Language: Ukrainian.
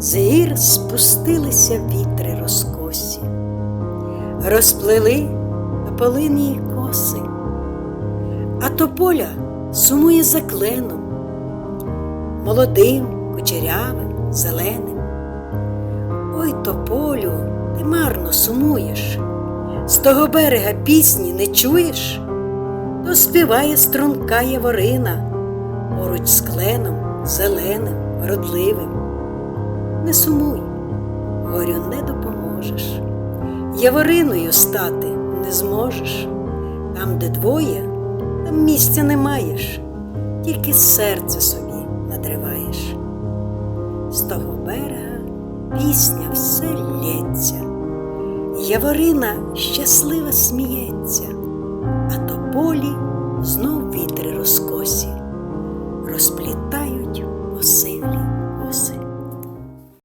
з гір спустилися вітри розкосі, розплели тополині коси, а тополя сумує за кленом, молодим, кучерявим, зеленим. Ой, тополю, ти марно сумуєш, з того берега пісні не чуєш, то співає струнка яворина поруч з кленом зеленим, вродливим. Не сумуй, горю не допоможеш, явориною стати не зможеш. Там, де двоє, там місця не маєш, тільки серце собі надриваєш. З того берега пісня все лється, Яворина щаслива сміється, а тополі знов вітри розплітають